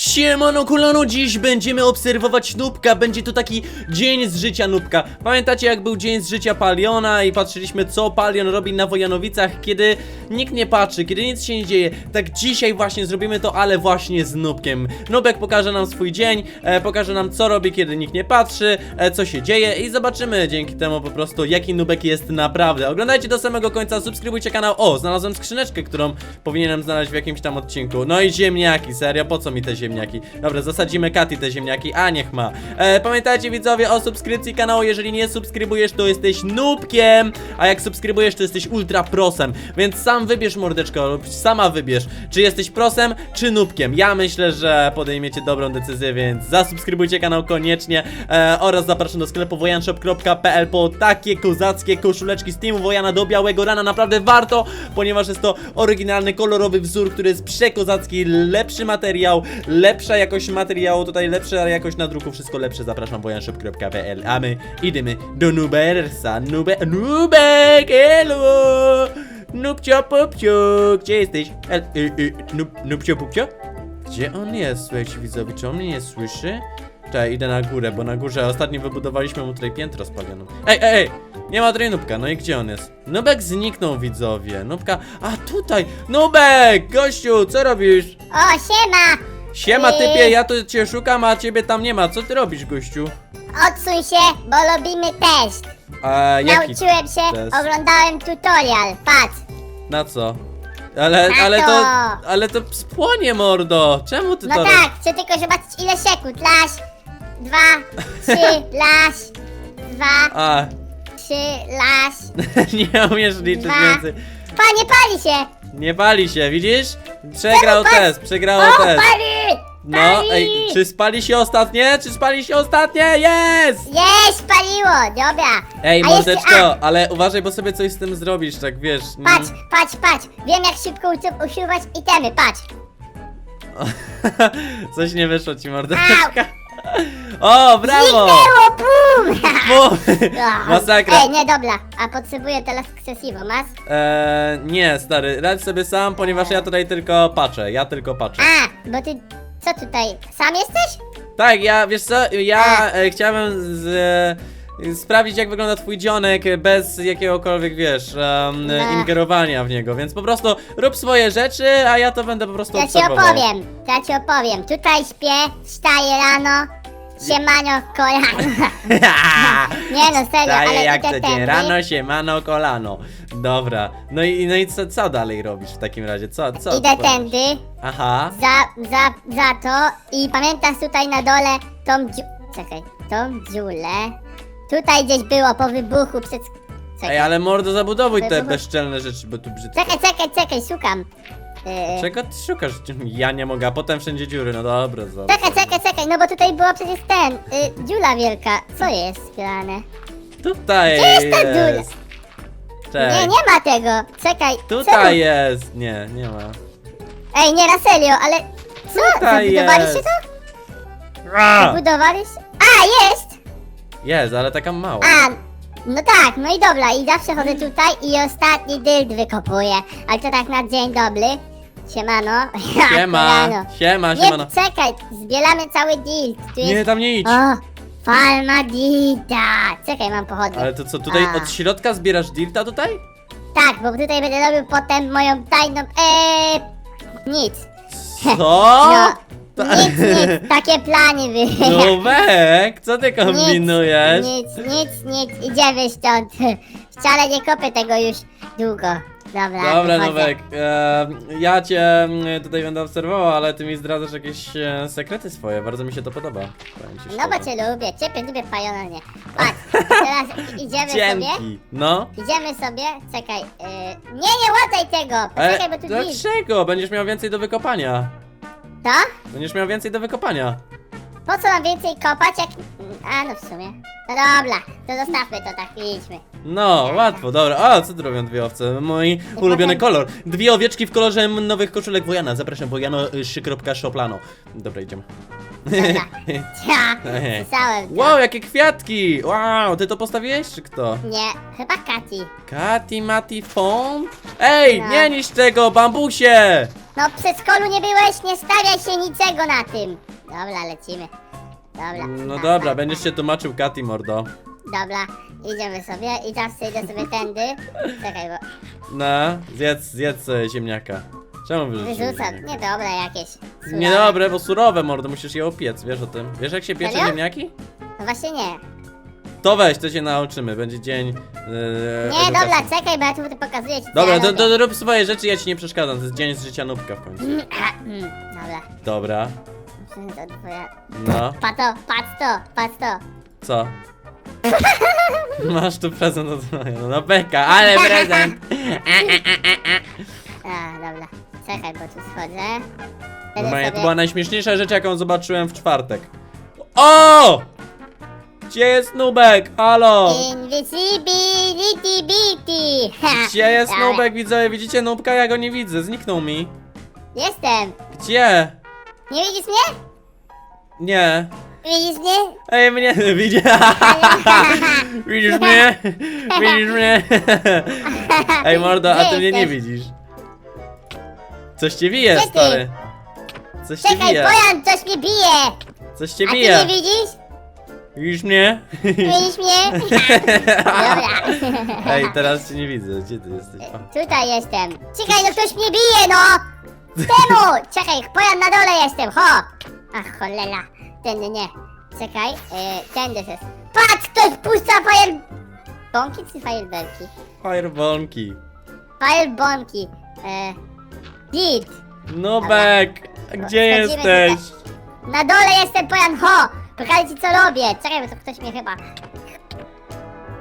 Siemano kolano, dziś będziemy obserwować Nubka, będzie to taki dzień z życia Nubka. Pamiętacie jak był dzień z życia Paliona i patrzyliśmy co Palion robi na Wojanowicach, kiedy nikt nie patrzy, kiedy nic się nie dzieje. Tak dzisiaj właśnie zrobimy to, ale właśnie z Nubkiem. Nubek pokaże nam swój dzień, e, pokaże nam co robi, kiedy nikt nie patrzy, e, co się dzieje i zobaczymy dzięki temu po prostu jaki Nubek jest naprawdę. Oglądajcie do samego końca, subskrybujcie kanał. O, znalazłem skrzyneczkę, którą powinienem znaleźć w jakimś tam odcinku. No i ziemniaki, serio, po co mi te ziemniaki? Dobra, zasadzimy Katy te ziemniaki, a niech ma. E, pamiętajcie widzowie o subskrypcji kanału, jeżeli nie subskrybujesz, to jesteś nubkiem, a jak subskrybujesz, to jesteś ultra prosem, więc sam wybierz mordeczko, lub sama wybierz, czy jesteś prosem, czy nubkiem. Ja myślę, że podejmiecie dobrą decyzję, więc zasubskrybujcie kanał koniecznie e, oraz zapraszam do sklepu wojanshop.pl po takie kozackie koszuleczki z Teamu Wojana do białego rana, naprawdę warto, ponieważ jest to oryginalny, kolorowy wzór, który jest przekozacki, lepszy materiał, lepsza jakość materiału, tutaj lepsza jakość nadruku, wszystko lepsze, zapraszam wojanshop.pl, a my idziemy do Nubersa, Nube, Nubek, hello! Nubcio Pupcio, gdzie jesteś? El, y, y, Pupcio? Gdzie on jest? Słuchajcie widzowie, czy on mnie nie słyszy? Czekaj, idę na górę, bo na górze ostatnio wybudowaliśmy mu tutaj piętro spalioną. Ej, ej, ej! Nie ma tutaj Nubka, no i gdzie on jest? Nubek zniknął, widzowie. Nubka, a tutaj! Nubek! Gościu, co robisz? O, siema! Siema typie, ja tu cię szukam, a ciebie tam nie ma. Co ty robisz, gościu? Odsuń się, bo robimy test. A jaki Nauczyłem się, test? oglądałem tutorial. Patrz. Na co? Ale, Na ale to, to. ale to spłonie, mordo! Czemu ty No to tak, chcę tylko zobaczyć ile sekund. Laś, dwa, trzy, laś, dwa, A, trzy, laś, nie umiesz liczyć Dwa. więcej. Pa, nie pali się! Nie pali się, widzisz? Przegrał Czemu test, przegrało O, test. pali! No, Pali! ej, czy spali się ostatnie? Czy spali się ostatnie? Jest! Jest, paliło, dobra. Ej, A mordeczko, ale uważaj, bo sobie coś z tym zrobisz, tak wiesz. a, Patrz, patrz, patrz. Wiem jak szybko usu- usuwać itemy, patrz. Coś nie wyszło ci, mordeczka. O, brawo! Zniknęło! Bum. Masakra. Ej, nie, dobra. A potrzebuję teraz krzesiwo, masz? Eee, nie, stary, radź sobie sam, ponieważ ja tutaj tylko patrzę, ja tylko patrzę. A, bo ty, co tutaj, sam jesteś? Tak, ja, wiesz co, ja e, chciałem z, e, sprawdzić jak wygląda twój dzionek bez jakiegokolwiek, wiesz, No. ingerowania w niego, więc po prostu rób swoje rzeczy, a ja to będę po prostu Ja ci obserwował. opowiem, ja ci opowiem. Tutaj śpię, wstaję rano, siemanio, kolano. Nie no, serio, Daję ale jak idę to dzień, tędy. rano się mano kolano. Dobra, no i, no i co, co dalej robisz w takim razie, co, co? Idę tędy, Aha, za, za, za to i pamiętasz tutaj na dole tą dziu... Czekaj, tą dziulę. Tutaj gdzieś było po wybuchu przed... Czekaj, ej, ale mordo zabudowuj te Wybuch- bezczelne rzeczy, bo tu brzydko. czekaj, czekaj, czekaj, szukam. Yy, Czego ty szukasz? Ja nie mogę, a potem wszędzie dziury, no dobra, dobra. Czekaj, czekaj, czekaj, no bo tutaj była przecież ten, y, dziula wielka. Co jest grane? Tutaj Gdzie jest ta dziura? jest. Cześć. Nie, nie ma tego. Czekaj. Tutaj co? jest! Nie, nie ma. Ej, nie na serio, ale co? Tutaj Zabudowaliście jest. to? A! Budowaliście? A, jest! Jest, ale taka mała. A, no tak, no i dobra, i zawsze chodzę tutaj i ostatni dyld wykopuję. Ale to tak na dzień dobry. Siemano. Siema, Kolano. siema, Nie, siemano. czekaj, zbieramy cały dild. Tu Nie, jest... tam nie idź. O, Falma Dita. Czekaj, mam pochodnie. Ale to co, tutaj A. od środka zbierasz dirta tutaj? Tak, bo tutaj będę robił potem moją tajną... Eee... Nic. Co? No, nic, nic, takie plany były. Nubek, co ty kombinujesz? Nic, nic, nic, idziemy stąd. Wcale nie kopię tego już długo. Dobra, Dobra, wychodzę. Nubek, e, ja cię mm, tutaj będę obserwował, ale ty mi zdradzasz jakieś e, sekrety swoje, bardzo mi się to podoba. powiem ci No bo cię lubię, ciebie lubię pajona, nie. Patrz, teraz idziemy sobie. Dzięki, no. Idziemy sobie, czekaj. Yy, nie, nie łataj tego! Poczekaj, bo tu drzwi. dlaczego? Będziesz miał więcej do wykopania. To? Będziesz miał więcej do wykopania. Po co mam więcej kopać, jak... A, no w sumie. No dobra, to zostawmy to tak, idźmy. No, łatwo, dobra. A, co tu robią dwie owce? Mój ulubiony kolor. Dwie owieczki w kolorze nowych koszulek Wojana. Zapraszam, Wojano y, 3.shoplano. Dobra, idziemy. Dobra. Ja, pisałem to. Wow, jakie kwiatki! Wow, ty to postawiłeś, czy kto? Nie, chyba Kati. Kati, Mati? Ej, No. nie niszcz tego, bambusie! No w przedszkolu nie byłeś, nie stawiaj się niczego na tym. Dobra, lecimy. Dobra. No dobra, będziesz się tłumaczył Kati, mordo. Dobra, idziemy sobie i zawsze idę sobie tędy. Czekaj, bo No, zjedz, zjedz sobie ziemniaka. Czemu wyrzuciłeś wyrzucam. ziemniaka? Niedobre jakieś. surowe. Niedobre, bo surowe, mordo, musisz je opiec, wiesz o tym? Wiesz jak się piecze Serio? ziemniaki? No właśnie nie. To weź, to się nauczymy, będzie dzień yy, Nie, edukacji. dobra, czekaj, bo ja tu pokazuję ci co Dobra, ja to, robię. to rób swoje rzeczy, ja ci nie przeszkadzam, to jest dzień z życia nubka w końcu. Dobra. Dobra, To twoja... no, Patrz to, patrz to, patrz to. co? Masz tu prezent od Maja, no beka, ale prezent! A, dobra. Czekaj, bo tu schodzę. Wtedy to była najśmieszniejsza rzecz, jaką zobaczyłem w czwartek. O! Gdzie jest Nubek? Halo! Invisibility Bitty! Gdzie jest Dobra. Nubek? Widzowie, widzicie Nubka? Ja go nie widzę, zniknął mi. Jestem. Gdzie? Nie widzisz mnie? Nie. Widzisz mnie? Ej, mnie widzi. Widzisz mnie? Widzisz mnie? Ej, mordo, a ty mnie nie widzisz. Coś cię bije, Gdzie ty? stary. Coś cię Czekaj, bije. Bojan, coś mnie bije! Coś cię A ty bije. nie widzisz? Widzisz mnie? Widzisz mnie? Dobra. Ej, teraz cię nie widzę. Gdzie ty jesteś? O. Tutaj jestem. Czekaj, no ktoś mnie bije, no! Temu! Czekaj, Bojan na dole jestem, ho! Ach, cholera. Tędy nie. Czekaj, e, tędy jest. Patrz, ktoś puszcza fire... Bąki czy firebelki? Firebonki. Firebonki. E, git. Nubek! Gdzie Wchodzimy jesteś? Na dole jestem, Bojan, ho! Ci co robię. Czekaj, bo to ktoś mnie chyba...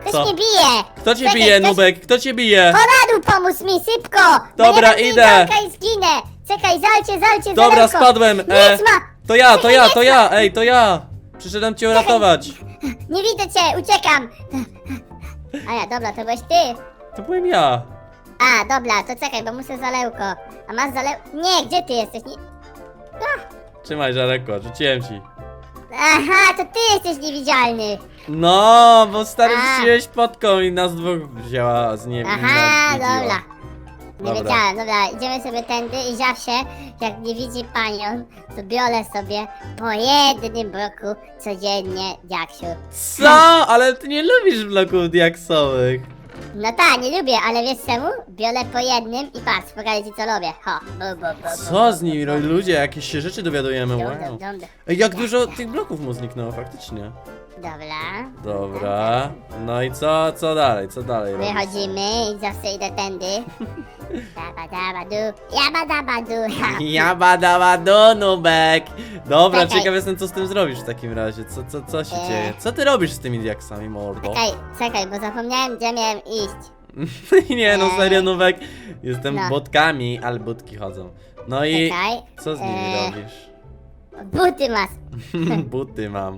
Ktoś Co? mnie bije! Kto cię Czekaj, bije, ktoś- Nubek? Kto cię bije? O, na dół pomóż mi, szybko! bo Dobra, ja mam idę. i zginę! Czekaj, zalcie, zalcie, Dobra, zalełko. spadłem. E, Nic ma! to ja, to Czekaj, ja, to ja, ej, to ja. Przyszedłem cię uratować. Nie widzę cię, uciekam! A ja, dobra, to byłeś ty. To byłem ja. A, dobra, to czekaj, bo muszę zalełko. A masz zalełko? Nie, gdzie ty jesteś? Nie... Trzymaj, Żareko, rzuciłem ci. Aha, to ty jesteś niewidzialny. No, bo stary A. rzuciłeś podką i nas dwóch wzięła z nie Aha, dobra. Nie Dobra. wiedziałem, dobra, idziemy sobie tędy i zawsze, jak nie widzi panią, to biorę sobie po jednym bloku codziennie diaksiu. Co? Ale ty nie lubisz bloków diaksowych. No tak, nie lubię, ale wiesz czemu? Biorę po jednym i patrz, pokażę ci co robię. Ho, bu, bu, bu, bu. Co z nimi? ro- Ludzie, jakieś się rzeczy dowiadujemy. Dum, Wow. dum, dum, dum. Ej, jak dużo tych bloków mu zniknęło, faktycznie. Dobra. Dobra. No i co, co dalej, co dalej robisz? Wychodzimy i zawsze idę tędy. Daba daba du, jaba daba du. Jabadaba do nubek! Dobra, Czekaj. ciekaw jestem co z tym zrobisz w takim razie. Co, co, co się Eee. dzieje? Co ty robisz z tymi diaksami, mordo? Czekaj, czekaj, bo zapomniałem gdzie miałem iść. Nie no, Eee. serio nubek. Jestem No. botkami, ale budki chodzą. No i Czekaj. co z nimi eee, robisz? Buty masz. Buty mam.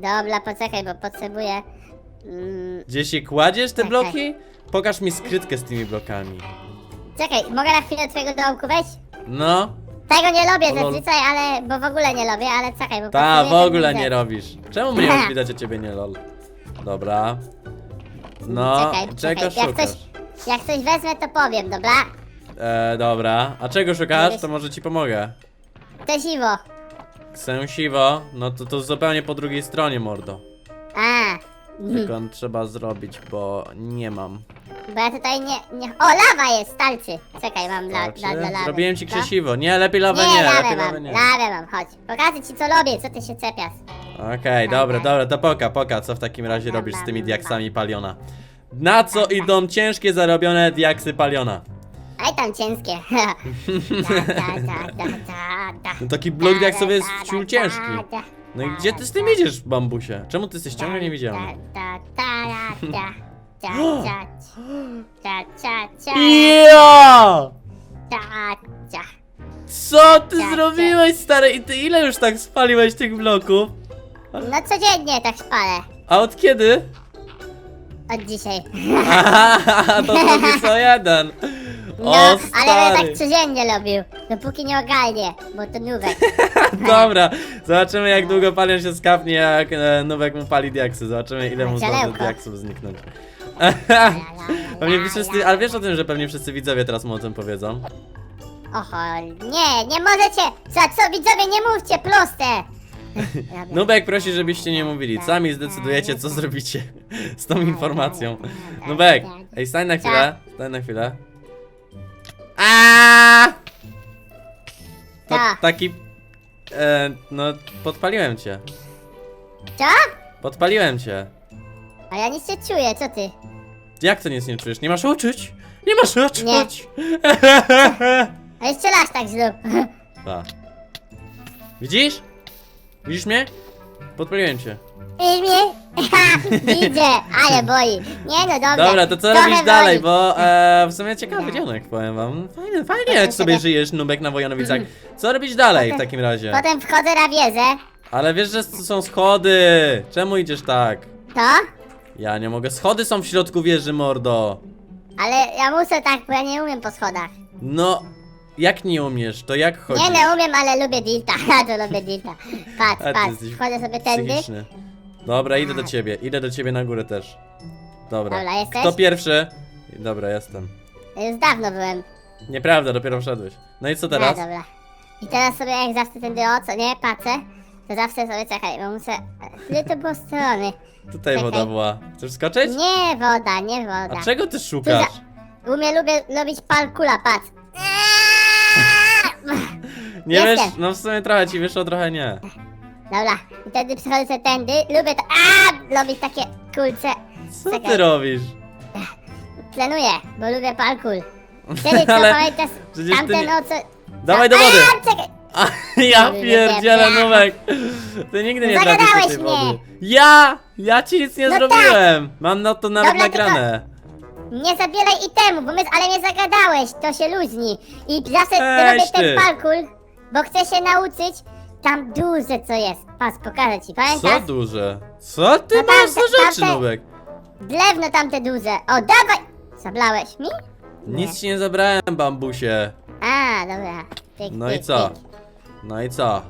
Dobra, poczekaj, bo potrzebuję... Mm, Gdzie się kładziesz te Czekaj. bloki? Pokaż mi skrytkę z tymi blokami. czekaj, mogę na chwilę twojego domku wejść? No, Tego nie lubię lol. zazwyczaj, ale... bo w ogóle nie lubię, ale czekaj, bo ta, w potrzebuję ogóle ten nie robisz. Czemu mnie już widać, a ciebie nie lol? Dobra. No, Czekaj, czego czekaj, jak szukasz? coś, jak coś wezmę, to powiem, dobra? E, dobra. A czego szukasz? To może ci pomogę. To siwo. Ksensiwo, no to to zupełnie po drugiej stronie, mordo. A, Tylko trzeba zrobić, bo nie mam. bo ja tutaj nie, nie... O, lawa jest, stalcy. Czekaj, mam dla, dla, dla lawy. Zrobiłem ci Co? krzesiwo. Nie, lepiej lawę Nie, nie, lawę lepiej mam, lawę nie. lawę mam, chodź. Pokażę ci co robię, co ty się czepiasz. Okej, dobra, dobra, to poka, poka, co w takim razie robisz z tymi diaksami paliona? Na co idą ciężkie zarobione diaksy paliona? Aj tam cięskie. No taki blok jak sobie jest ciężki. No i gdzie ty z tym idziesz, bambusie? Czemu ty jesteś ciągle nie widziałem? Ja! Co ty zrobiłeś, stary? I ty ile już tak spaliłeś tych bloków? No codziennie tak spalę. A od kiedy? Od dzisiaj. Aha, to to co jeden. No, O, ale stary. tak codziennie robił. Dopóki nie ogarnie, bo to nówek. Dobra, zobaczymy jak długo palion się skapnie, jak e, Nubek mu pali diaksy. Zobaczymy ile mu zdąży Zielełko. diaksów zniknąć. Pewnie wszyscy, ale wiesz o tym, że pewnie wszyscy widzowie teraz mu o tym powiedzą? Oho, nie, nie możecie! Za co widzowie, nie mówcie, proste! Nubek prosi, żebyście nie mówili. Sami zdecydujecie, co zrobicie z tą informacją. Nubek, ej, stań na chwilę. Stań na chwilę. Co? taki... E, no, podpaliłem cię. Co? Podpaliłem cię. A ja nic nie czuję, co ty? Jak to nic nie czujesz? Nie masz uczuć? Nie masz uczuć! Nie. A jeszcze raz tak zrób. Pa. Widzisz? Widzisz mnie? Podpaliłem cię. I mnie? Widzę, ale boi. Nie no, dobra. Dobra, to co Trochę robisz dalej? Bo e, w sumie ciekawy dzionek, powiem wam. Fajnie, fajnie jak sobie żyjesz, Nubek na Wojanowicach. Co robić dalej w takim razie? Potem wchodzę na wieżę. Ale wiesz, że są schody. Czemu idziesz tak? To? Ja nie mogę. Schody są w środku wieży, mordo. Ale ja muszę tak, bo ja nie umiem po schodach. No, jak nie umiesz, to jak chodzisz? Nie, nie umiem, ale lubię dilta. Ja to lubię dilta. Patrz, A ty patrz. jesteś Wchodzę sobie tędy. Psychiczny. Dobra, idę do ciebie. Idę do ciebie na górę też. Dobra. Dobra, jesteś? Kto pierwszy? Dobra, jestem. Już dawno byłem. Nieprawda, dopiero wszedłeś. No i co teraz? No, dobra. I teraz sobie jak zawsze tędy o co, nie? Patrzę. To zawsze sobie czekaj, bo muszę... Ile to było strony? Tutaj Czekaj. woda była. Chcesz skoczyć? Nie woda, nie A woda. czego ty szukasz? Umie lubię robić parkula, patrz. Nie Jestem. wiesz? No w sumie trochę ci wyszło, trochę nie. Dobra, i wtedy przychodzę sobie tędy, lubię to, a robić takie kulce. Co Czekaj. ty robisz? Trenuję, bo lubię parkour. Wtedy co Ale pamiętasz, przecież ty tamten nie- o co... Dawaj do wody! A, czekaj. A, ja pierdzielę, Nubek! Ty nigdy nie trafisz do tej Zagadałeś wody. mnie. Ja! Ja ci nic nie No zrobiłem! Mam na to nawet Dobra, nagrane. Nie zabieraj itemu, bo my, ale mnie zagadałeś, to się luźni. I zawsze Weź robię ty. ten parkour, bo chcę się nauczyć tam duże co jest. Patrz, pokażę ci, Co pamiętasz? duże? Co ty No masz za tamte- rzeczy, tamte- Nubek? Drewno tamte duże. O, dawaj! Zablałeś mi? Nic ci nie zabrałem, bambusie. A, dobra. Pyk, No i pyk, co? pyk. No i co?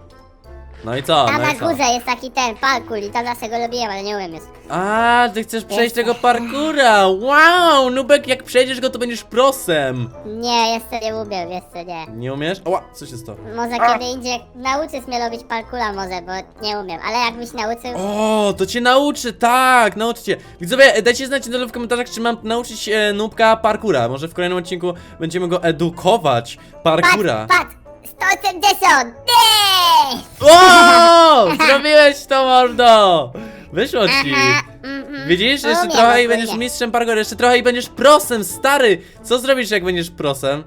No i co? Tam No na i co? górze jest taki ten parkour i tam zawsze go lubiłem, ale nie umiem już. A, ty chcesz przejść tego parkura! Wow! Nubek, jak przejdziesz go, to będziesz prosem! Nie, jeszcze nie umiem, jeszcze nie. Nie umiesz? Oła, co się stało? Może kiedy indziej nauczysz mnie robić parkura może, bo nie umiem. Ale jakbyś nauczył... O, to cię nauczy, tak, nauczcie. Widzowie, dajcie znać na dole w komentarzach, czy mam nauczyć e, nubka parkura. Może w kolejnym odcinku będziemy go edukować. Parkura. Patrz, patrz! 180! Nie! O! Zrobiłeś to, mordo! Wyszło ci. Aha, mhm. Widzisz? Jeszcze Umiem trochę i ogólnie. będziesz mistrzem parkour, jeszcze trochę i będziesz prosem, stary! Co zrobisz, jak będziesz prosem?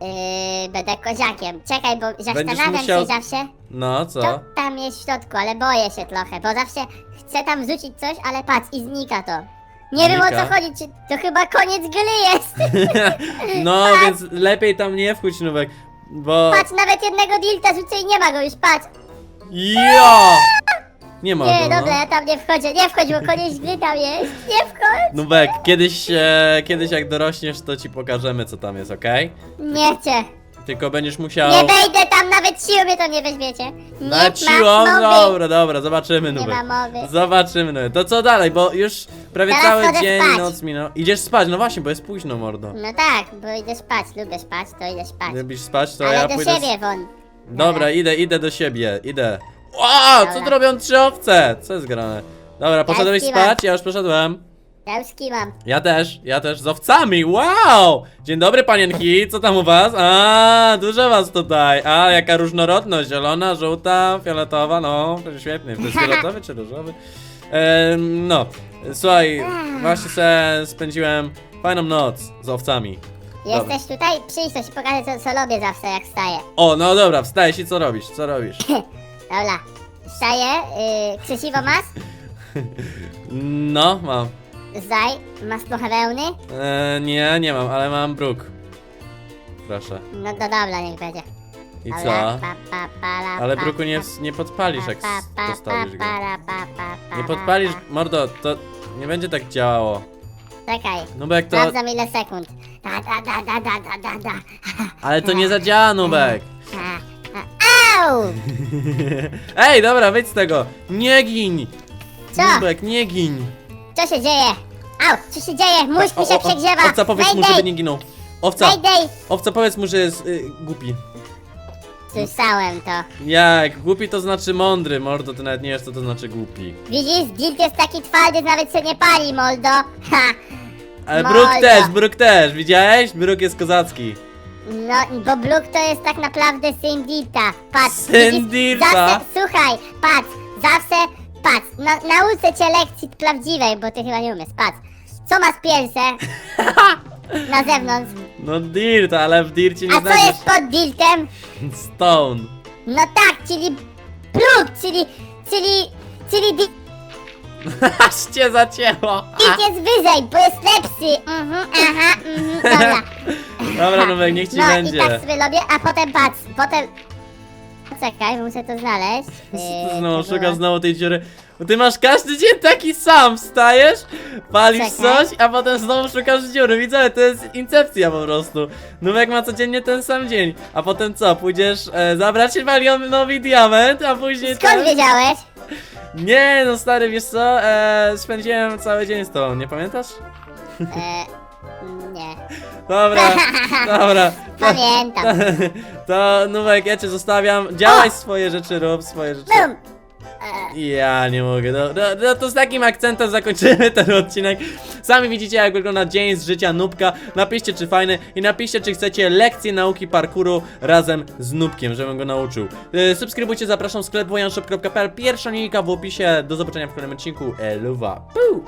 Yy, będę koziakiem. Czekaj, bo zastanawiam musiał- się zawsze, No, co? co tam jest w środku, ale boję się trochę, bo zawsze chcę tam wrzucić coś, ale patrz, i znika to. Nie wiem o Znika? co chodzi, czy to chyba koniec gry jest. no, więc lepiej tam nie wchodź, nubek, bo... Patrz, nawet jednego dilta rzucę i nie ma go już, patrz. Jo! Nie ma Nie, go, no. dobra, ja tam nie wchodzę, nie wchodź, bo koniec gry tam jest. Nie wchodź. Nubek, kiedyś, e, kiedyś jak dorośniesz, to ci pokażemy, co tam jest, okej? Nie chcę. Tylko będziesz musiał... Nie wejdę tam, nawet siły mnie to nie weźmiecie. Nie Na ma siłą? mowy. Dobra, dobra, zobaczymy, Nie Nubek. ma mowy. Zobaczymy, Nubek. To co dalej, bo już prawie Teraz cały chodzę dzień, spać. noc minął. Idziesz spać, no właśnie, bo jest późno, mordo. No tak, bo idę spać, lubię spać, to idę spać. Lubisz spać, to Ale ja do pójdę... siebie won. Dobra, idę, idę do siebie, idę. O, co Dobra. tu robią trzy owce? Co jest grane? Dobra, poszedłeś śpiewam. spać? Ja już poszedłem. Ja już kiwam. Ja też, ja też z owcami, wow! Dzień dobry panienki, co tam u was? A, dużo was tutaj. A, jaka różnorodność, zielona, żółta, fioletowa, no, świetnie. To jest fioletowy czy różowy? No, słuchaj, właśnie se spędziłem fajną noc z owcami. Jesteś tutaj? Przyjdź, to ci pokażę, co, co robię zawsze, jak wstaję. O, no dobra, wstajesz i co robisz? Co robisz? Dobra. Wstaję, yy, krzesiwo masz? No, mam. Zdaj, masz trochę wełny? E, nie, nie mam, ale mam bruk. Proszę. No to dobra, niech będzie. I Dobra, co? Pa, pa, pa, la, Ale pa, bruku nie, pa, nie podpalisz, jak pa, pa, postawisz pa, go. pa, pa, pa, pa, Nie pa, podpalisz, pa. mordo, to nie będzie tak działało. Czekaj. Nubek to... Sprawdzam ile sekund. Da, da, da, da, da, da, da, da. Ale to nie zadziała, Nubek. A, a, Au! Ej, dobra, wyjdź z tego. Nie gin. Co? Nubek, nie gin. Co się dzieje? Au, co się dzieje? Mózg mi się przegrzewa. Owca, powiedz mu, Mayday. żeby nie ginął. Owca, Mayday! owca powiedz mu, że jest y, głupi. Słyszałem to. Jak? Głupi to znaczy mądry, mordo, ty nawet nie wiesz co to znaczy głupi. Widzisz, Dilt jest taki twardy, nawet się nie pali, Moldo. Ha! Ale. Bruk też, Bruk też, widziałeś? Bruk jest kozacki. No, bo Bluk to jest tak naprawdę syn Dilta. Patrz, Syn widzisz, Dilta? Zawsze, słuchaj, patrz, zawsze, patrz, na, nauczę cię lekcji prawdziwej, bo ty chyba nie umiesz, patrz. Co ma z pierse? Na zewnątrz. No Dirt, ale w Dircie nie A co znajdziesz jest pod Diltem? Stone. No tak, czyli Bluk, czyli, czyli, czyli Dilt Aż cię zacięło. jest wyżej, bo jest lepszy. Mhm, aha, mhm, dobra. Dobra, Nubek, niech ci no będzie. i tak sobie robię, a potem patrz, potem... Czekaj, muszę to znaleźć. Yy, No, to szukasz było- znowu tej dziury. Bo ty masz każdy dzień taki sam, wstajesz, palisz Czekaj. coś, a potem znowu szukasz dziury. Widzę, to jest incepcja po prostu. Nubek ma codziennie ten sam dzień. A potem co, pójdziesz e, zabrać się nowy diament, a później Skąd wiedziałeś? Nie, no stary, wiesz co, e, spędziłem cały dzień z tobą, nie pamiętasz? E, nie. Dobra, dobra. To, Pamiętam. to Nubek, ja cię zostawiam. Działaj swoje rzeczy, rób swoje rzeczy. Bum! Ja nie mogę, no, no, no to z takim akcentem zakończymy ten odcinek Sami widzicie jak wygląda dzień z życia Nubka Napiszcie czy fajny i napiszcie czy chcecie lekcję nauki parkouru razem z Nubkiem, żebym go nauczył E, Subskrybujcie, zapraszam sklep wojanshop.pl Pierwsza linijka w opisie, do zobaczenia w kolejnym odcinku Eluwa, Puu!